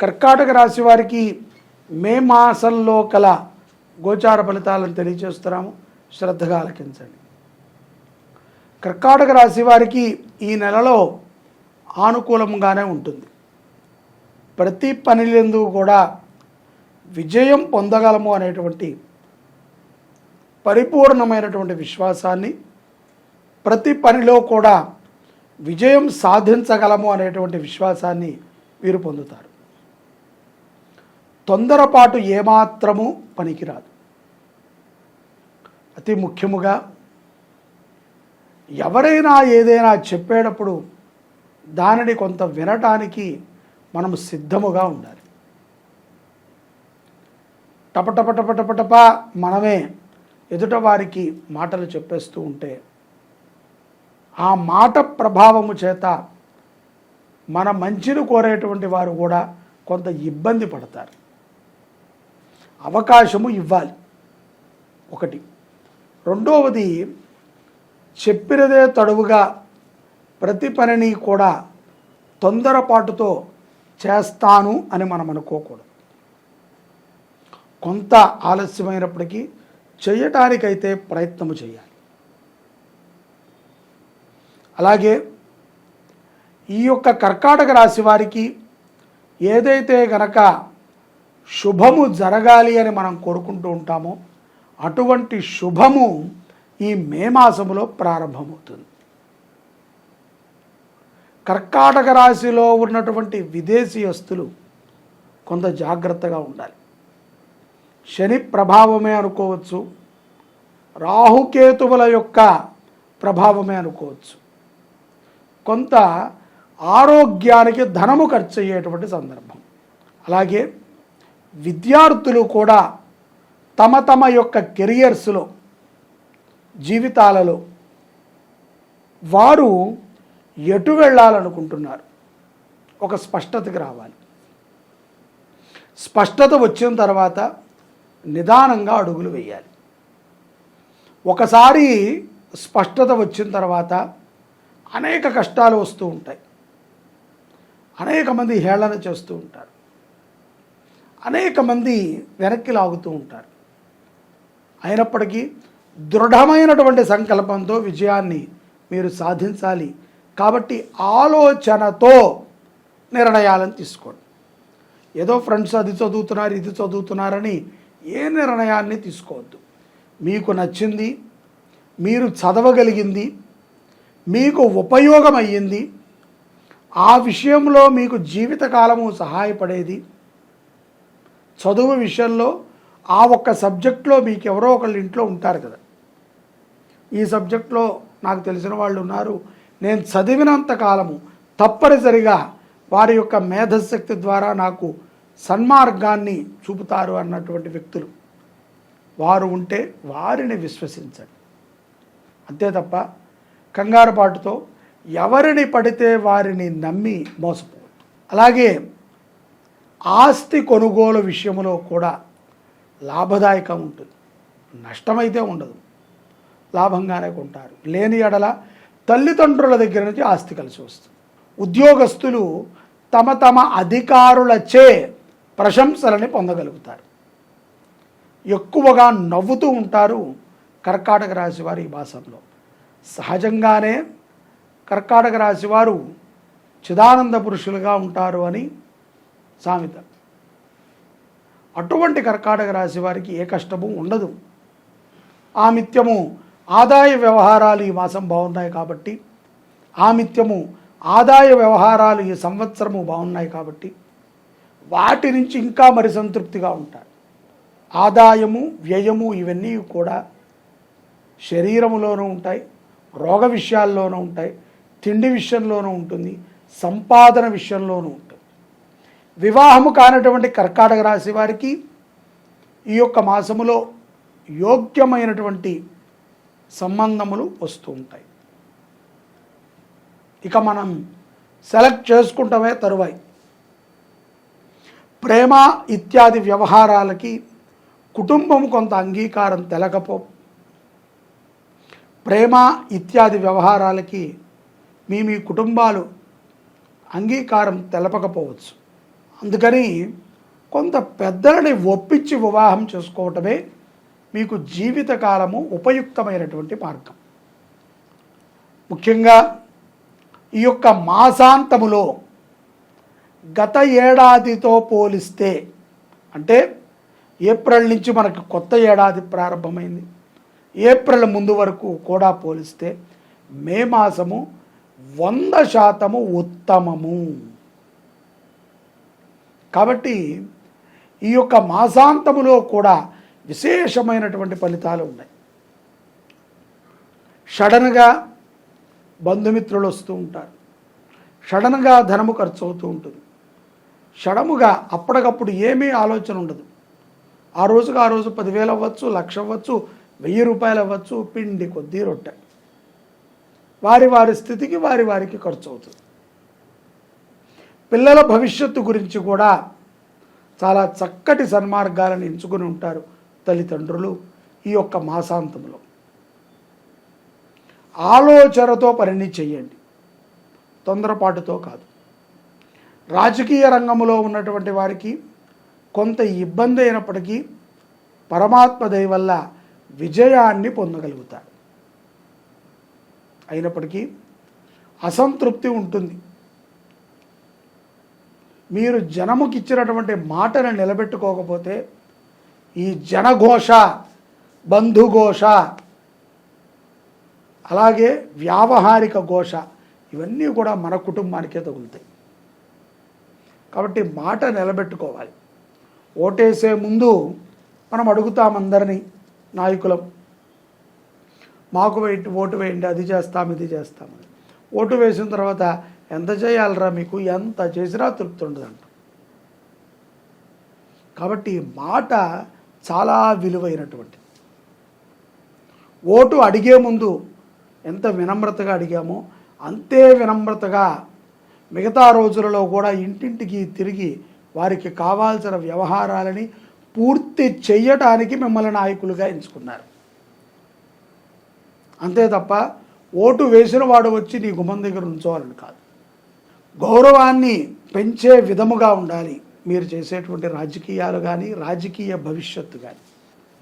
కర్కాటక రాశి వారికి మే మాసంలో కల గోచార ఫలితాలను తెలియజేస్తున్నాము. శ్రద్ధగా ఆలకించండి. కర్కాటక రాశి వారికి ఈ నెలలో ఆనుకూలంగానే ఉంటుంది. ప్రతి పనిలందు కూడా విజయం పొందగలము అనేటువంటి పరిపూర్ణమైనటువంటి విశ్వాసాన్ని ప్రతి పనిలో కూడా విజయం సాధించగలము అనేటువంటి విశ్వాసాన్ని వీరు పొందుతారు. తొందరపాటు ఏమాత్రము పనికిరాదు. అతి ముఖ్యముగా ఎవరైనా ఏదైనా చెప్పేటప్పుడు దానిని కొంత వినటానికి మనం సిద్ధముగా ఉండాలి. టపటపటపటపటప మనమే ఎదుట వారికి మాటలు చెప్పేస్తూ ఉంటే ఆ మాట ప్రభావము చేత మన మంచిని కోరేటువంటి వారు కూడా కొంత ఇబ్బంది పడతారు. అవకాశము ఇవ్వాలి. ఒకటి. రెండవది చెప్పినదే తడువుగా ప్రతి పనిని కూడా తొందరపాటుతో చేస్తాను అని మనం అనుకోకూడదు. కొంత ఆలస్యమైనప్పటికీ చేయటానికైతే ప్రయత్నము చేయాలి. అలాగే ఈ యొక్క కర్కాటక రాశి వారికి ఏదైతే గనక శుభము జరగాలి అని మనం కోరుకుంటూ ఉంటామో అటువంటి శుభము ఈ మే మాసములో ప్రారంభమవుతుంది. కర్కాటక రాశిలో ఉన్నటువంటి విదేశీయస్తులు కొంత జాగ్రత్తగా ఉండాలి. శని ప్రభావమే అనుకోవచ్చు. రాహుకేతువుల యొక్క ప్రభావమే అనుకోవచ్చు. కొంత ఆరోగ్యానికి ధనము ఖర్చు అయ్యేటువంటి సందర్భం. అలాగే విద్యార్థులు కూడా తమ తమ యొక్క కెరియర్స్లో జీవితాలలో వారు ఎటు వెళ్ళాలనుకుంటున్నారు? ఒక స్పష్టతకి రావాలి. స్పష్టత వచ్చిన తర్వాత నిదానంగా అడుగులు వేయాలి. ఒకసారి స్పష్టత వచ్చిన తర్వాత అనేక కష్టాలు వస్తూ ఉంటాయి. అనేక మంది హేళన చేస్తూ ఉంటారు. అనేక మంది వెనక్కి లాగుతూ ఉంటారు. అయినప్పటికీ దృఢమైనటువంటి సంకల్పంతో విజయాన్ని మీరు సాధించాలి. కాబట్టి ఆలోచనతో నిర్ణయాలను తీసుకోండి. ఏదో ఫ్రెండ్స్ అది చదువుతున్నారు ఇది చదువుతున్నారని ఏ నిర్ణయాన్ని తీసుకోవద్దు. మీకు నచ్చింది మీరు చదవగలిగింది మీకు ఉపయోగం అయ్యింది ఆ విషయంలో మీకు జీవితకాలము సహాయపడేది చదువు విషయంలో ఆ ఒక్క సబ్జెక్ట్లో మీకు ఎవరో ఒకళ్ళు ఇంట్లో ఉంటారు కదా. ఈ సబ్జెక్ట్లో నాకు తెలిసిన వాళ్ళు ఉన్నారు. నేను చదివినంత కాలము తప్పనిసరిగా వారి యొక్క మేధశక్తి ద్వారా నాకు సన్మార్గాన్ని చూపుతారు అన్నటువంటి వ్యక్తులు. వారు ఉంటే వారిని విశ్వసించండి. అంతే తప్ప కంగారుపాటుతో ఎవరిని పడితే వారిని నమ్మి మోసపోవద్దు. అలాగే ఆస్తి కొనుగోలు విషయంలో కూడా లాభదాయకం ఉంటుంది. నష్టమైతే ఉండదు. లాభంగానే కొంటారు. లేని ఎడల తల్లిదండ్రుల దగ్గర నుంచి ఆస్తి కలిసి వస్తుంది. ఉద్యోగస్తులు తమ తమ అధికారులచే ప్రశంసలని పొందగలుగుతారు. ఎక్కువగా నవ్వుతూ ఉంటారు కర్కాటక రాశి వారి ఈ మాసంలో. సహజంగానే కర్కాటక రాశి వారు చిదానంద పురుషులుగా ఉంటారు అని సామెత. అటువంటి కర్కాటక రాశి వారికి ఏ కష్టము ఉండదు. ఆమిత్యము ఆదాయ వ్యవహారాలు ఈ మాసం బాగున్నాయి కాబట్టి ఆమిత్యము ఆదాయ వ్యవహారాలు ఈ సంవత్సరము బాగున్నాయి కాబట్టి వాటి నుంచి ఇంకా మరి సంతృప్తిగా ఉంటారు. ఆదాయము వ్యయము ఇవన్నీ కూడా శరీరములోనూ ఉంటాయి రోగ విషయాల్లోనూ ఉంటాయి తిండి విషయంలోనూ ఉంటుంది సంపాదన విషయంలోనూ ఉంటుంది వివాహము కానటువంటి కర్కాటక రాశి వారికి ఈ యొక్క మాసములో యోగ్యమైనటువంటి సంబంధములు వస్తూ ఉంటాయి. ఇక మనం సెలెక్ట్ చేసుకుంటామే తరువాయి. ప్రేమ ఇత్యాది వ్యవహారాలకి కుటుంబం కొంత అంగీకారం తెలకపో ప్రేమ ఇత్యాది వ్యవహారాలకి మీ మీ కుటుంబాలు అంగీకారం తెలపకపోవచ్చు. అందుకని కొంత పెద్దలని ఒప్పించి వివాహం చేసుకోవటమే మీకు జీవితకాలము ఉపయుక్తమైనటువంటి మార్గం. ముఖ్యంగా ఈ యొక్క మాసాంతములో గత ఏడాదితో పోలిస్తే అంటే ఏప్రిల్ నుంచి మనకి కొత్త ఏడాది ప్రారంభమైంది. ఏప్రిల్ ముందు వరకు కూడా పోలిస్తే మే మాసము వంద శాతము ఉత్తమము. కాబట్టి ఈ యొక్క మాసాంతములో కూడా విశేషమైనటువంటి ఫలితాలు ఉన్నాయి. సడన్గా బంధుమిత్రులు వస్తూ ఉంటారు. సడన్గా ధనము ఖర్చు అవుతూ ఉంటుంది. షడముగా అప్పటికప్పుడు ఏమీ ఆలోచన ఉండదు. ఆ రోజుకు ఆ రోజు పదివేలు అవ్వచ్చు లక్ష అవ్వచ్చు వెయ్యి రూపాయలు అవ్వచ్చు పిండి కొద్దీ రొట్టె. వారి వారి స్థితికి వారి వారికి ఖర్చు అవుతుంది పిల్లల భవిష్యత్తు గురించి కూడా చాలా చక్కటి సన్మార్గాలను ఎంచుకుని ఉంటారు తల్లిదండ్రులు ఈ యొక్క మాసాంతంలో. ఆలోచనతో పనిని చేయండి. తొందరపాటుతో కాదు. రాజకీయ రంగంలో ఉన్నటువంటి వారికి కొంత ఇబ్బంది అయినప్పటికీ పరమాత్మ దయ వల్ల విజయాన్ని పొందగలుగుతారు. అయినప్పటికీ అసంతృప్తి ఉంటుంది. మీరు జనముకి ఇచ్చినటువంటి మాటను నిలబెట్టుకోకపోతే ఈ జనఘోష బంధుఘోష అలాగే వ్యావహారిక ఘోష ఇవన్నీ కూడా మన కుటుంబానికే తగులుతాయి. కాబట్టి మాట నిలబెట్టుకోవాలి. ఓటేసే ముందు మనం అడుగుతాం అందరినీ నాయకులం మాకు వేయి ఓటు వేయండి అది చేస్తాం ఇది చేస్తామని ఓటు వేసిన తర్వాత ఎంత చేయాలరా మీకు? ఎంత చేసినా తృప్తి ఉండదంట. కాబట్టి మాట చాలా విలువైనటువంటిది. ఓటు అడిగే ముందు ఎంత వినమ్రతగా అడిగామో అంతే వినమ్రతగా మిగతా రోజులలో కూడా ఇంటింటికి తిరిగి వారికి కావాల్సిన వ్యవహారాలని పూర్తి చెయ్యటానికి మిమ్మల్ని నాయకులుగా ఎంచుకున్నారు. అంతే తప్ప ఓటు వేసిన వాడు వచ్చి నీ గుమ్మం దగ్గర ఉంచోవాలని కాదు. గౌరవాన్ని పెంచే విధముగా ఉండాలి. మీరు చేసేటువంటి రాజకీయాలు కానీ రాజకీయ భవిష్యత్తు కానీ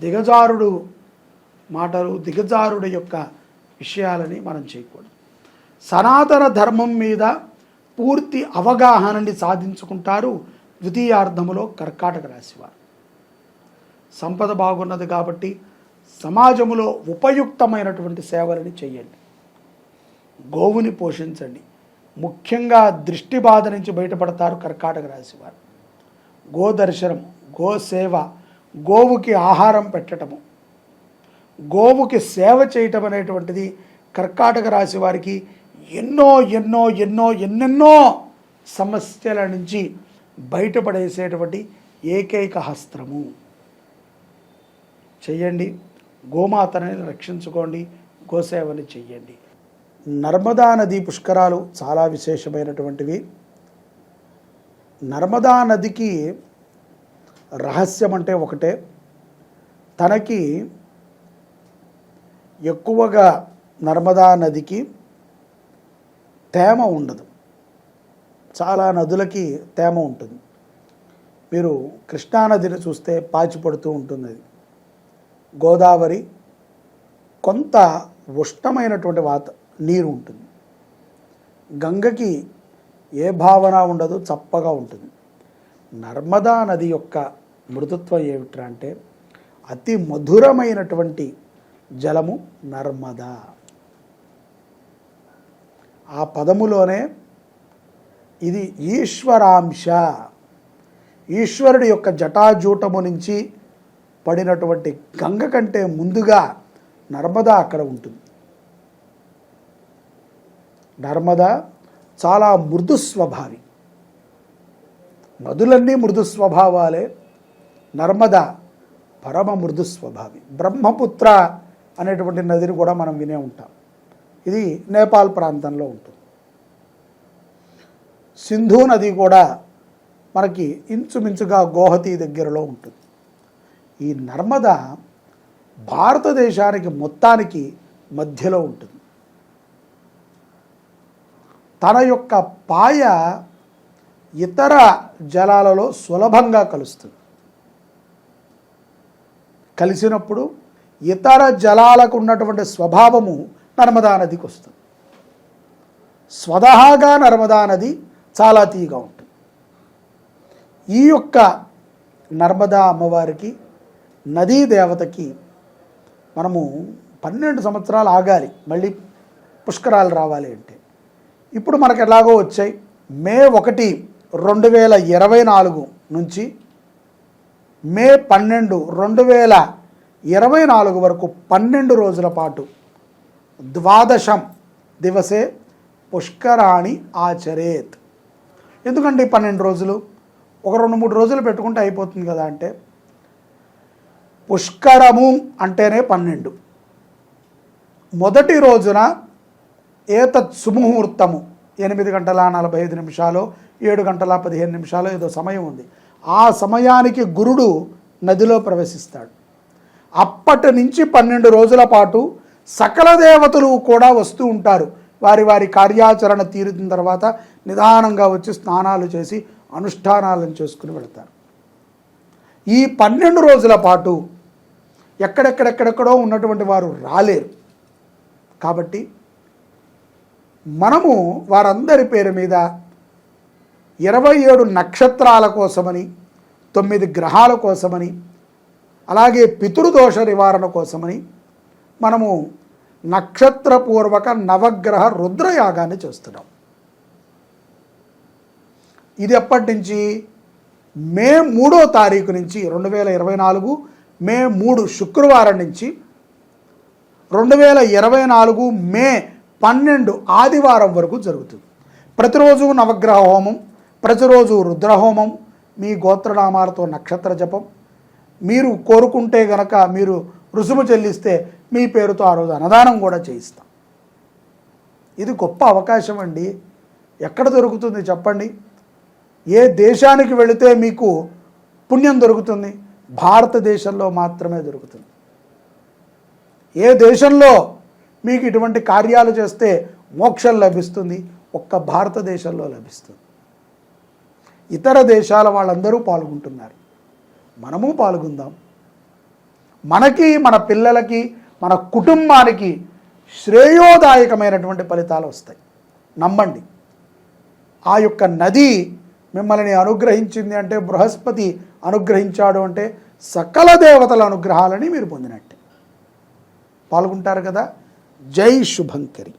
దిగజారుడు మాటలు దిగజారుడు యొక్క విషయాలని మనం చేయకూడదు. సనాతన ధర్మం మీద పూర్తి అవగాహనని సాధించుకుంటారు ద్వితీయార్థములో కర్కాటక రాశివారు. సంపద బాగున్నది కాబట్టి సమాజములో ఉపయుక్తమైనటువంటి సేవలని చేయండి. గోవుని పోషించండి. ముఖ్యంగా దృష్టి బాధ నుంచి బయటపడతారు కర్కాటక రాశివారు గోదర్శనం గోసేవ గోవుకి ఆహారం పెట్టటము. గోవుకి సేవ చేయటం అనేటువంటిది కర్కాటక రాశి వారికి ఎన్నో ఎన్నో ఎన్నో ఎన్నెన్నో సమస్యల నుంచి బయటపడేసేటువంటి ఏకైక హస్త్రము చెయ్యండి. గోమాతని రక్షించుకోండి. గోసేవని చెయ్యండి. నర్మదా నది పుష్కరాలు చాలా విశేషమైనటువంటివి. నర్మదా నదికి రహస్యం అంటే ఒకటే. తనకి ఎక్కువగా నర్మదా నదికి తేమ ఉండదు. చాలా నదులకి తేమ ఉంటుంది. మీరు కృష్ణానదిని చూస్తే పాచి పడుతూ ఉంటుంది. అది గోదావరి కొంత ఉష్ణమైనటువంటి వాత నీరు ఉంటుంది. గంగకి ఏ భావన ఉండదు చప్పగా ఉంటుంది. నర్మదా నది యొక్క మృదుత్వం ఏమిట్రా అంటే అతి మధురమైనటువంటి జలము నర్మదా. ఆ పదములోనే ఇది ఈశ్వరాంశ. ఈశ్వరుడి యొక్క జటాజూటము నుంచి పడినటువంటి గంగ కంటే ముందుగా నర్మదా అక్కడ ఉంటుంది. నర్మద చాలా మృదు స్వభావి. నదులన్నీ మృదు స్వభావాలే. నర్మద పరమ మృదు స్వభావి. బ్రహ్మపుత్ర అనేటువంటి నదిని కూడా మనం వినే ఉంటాం. ఇది నేపాల్ ప్రాంతంలో ఉంటుంది. సింధు నది కూడా మనకి ఇంచుమించుగా గోహతి దగ్గరలో ఉంటుంది. ఈ నర్మద భారతదేశానికి మొత్తానికి మధ్యలో ఉంటుంది. తన యొక్క పాయ ఇతర జలాలలో సులభంగా కలుస్తుంది. కలిసినప్పుడు ఇతర జలాలకు ఉన్నటువంటి స్వభావము నర్మదా నదికి వస్తుంది. స్వతహాగా నర్మదా నది చాలా తీగా ఉంటుంది. ఈ యొక్క నర్మదా అమ్మవారికి నదీ దేవతకి మనము పన్నెండు సంవత్సరాలు ఆగాలి. మళ్ళీ పుష్కరాలు రావాలి అంటే. ఇప్పుడు మనకు ఎలాగో వచ్చాయి. మే ఒకటి రెండు వేల ఇరవై నాలుగు నుంచి మే పన్నెండు రెండు వేల ఇరవై నాలుగు వరకు పన్నెండు రోజుల పాటు ద్వాదశం దివసే పుష్కరాణి ఆచరేత్. ఎందుకండి పన్నెండు రోజులు? ఒక రెండు మూడు రోజులు పెట్టుకుంటే అయిపోతుంది కదా అంటే? పుష్కరము అంటేనే పన్నెండు. మొదటి రోజున ఏతత్ సుముహూర్తము. ఎనిమిది గంటల నలభై ఐదు నిమిషాలు ఏడు గంటల పదిహేను నిమిషాలు ఏదో సమయం ఉంది. ఆ సమయానికి గురుడు నదిలో ప్రవేశిస్తాడు. అప్పటి నుంచి పన్నెండు రోజుల పాటు సకల దేవతలు కూడా వస్తూ ఉంటారు. వారి వారి కార్యాచరణ తీరిన తర్వాత నిదానంగా వచ్చి స్నానాలు చేసి అనుష్ఠానాలను చేసుకుని వెళతారు. ఈ పన్నెండు రోజుల పాటు ఎక్కడెక్కడెక్కడెక్కడో ఉన్నటువంటి వారు రాలేరు. కాబట్టి మనము వారందరి పేరు మీద ఇరవై ఏడు నక్షత్రాల కోసమని తొమ్మిది గ్రహాల కోసమని అలాగే పితృదోష నివారణ కోసమని మనము నక్షత్రపూర్వక నవగ్రహ రుద్రయాగాన్ని చేస్తున్నాం. ఇది ఎప్పటి నుంచి? మే మూడో తారీఖు నుంచి రెండు వేల ఇరవై నాలుగు మే మూడు శుక్రవారం నుంచి రెండు వేల ఇరవై నాలుగు మే పన్నెండు ఆదివారం వరకు జరుగుతుంది. ప్రతిరోజు నవగ్రహ హోమం ప్రతిరోజు రుద్రహోమం మీ గోత్రనామాలతో నక్షత్ర జపం. మీరు కోరుకుంటే గనక మీరు రుసుము చెల్లిస్తే మీ పేరుతో ఆ రోజు అన్నదానం కూడా చేయిస్తాం. ఇది గొప్ప అవకాశం అండి. ఎక్కడ దొరుకుతుంది చెప్పండి? ఏ దేశానికి వెళితే మీకు పుణ్యం దొరుకుతుంది? భారతదేశంలో మాత్రమే దొరుకుతుంది. ఏ దేశంలో మీకు ఇటువంటి కార్యాలు చేస్తే మోక్షం లభిస్తుంది. ఒక్క భారతదేశంలో లభిస్తుంది. ఇతర దేశాల వాళ్ళందరూ పాల్గొంటున్నారు. మనము పాల్గొందాం. మనకి మన పిల్లలకి మన కుటుంబానికి శ్రేయోదాయకమైనటువంటి ఫలితాలు వస్తాయి. నమ్మండి. ఆ యొక్క నది మిమ్మల్ని అనుగ్రహించింది అంటే బృహస్పతి అనుగ్రహించాడు అంటే సకల దేవతల అనుగ్రహాలని మీరు పొందినట్టే. పాల్గొంటారు కదా? जय शुभंकरी।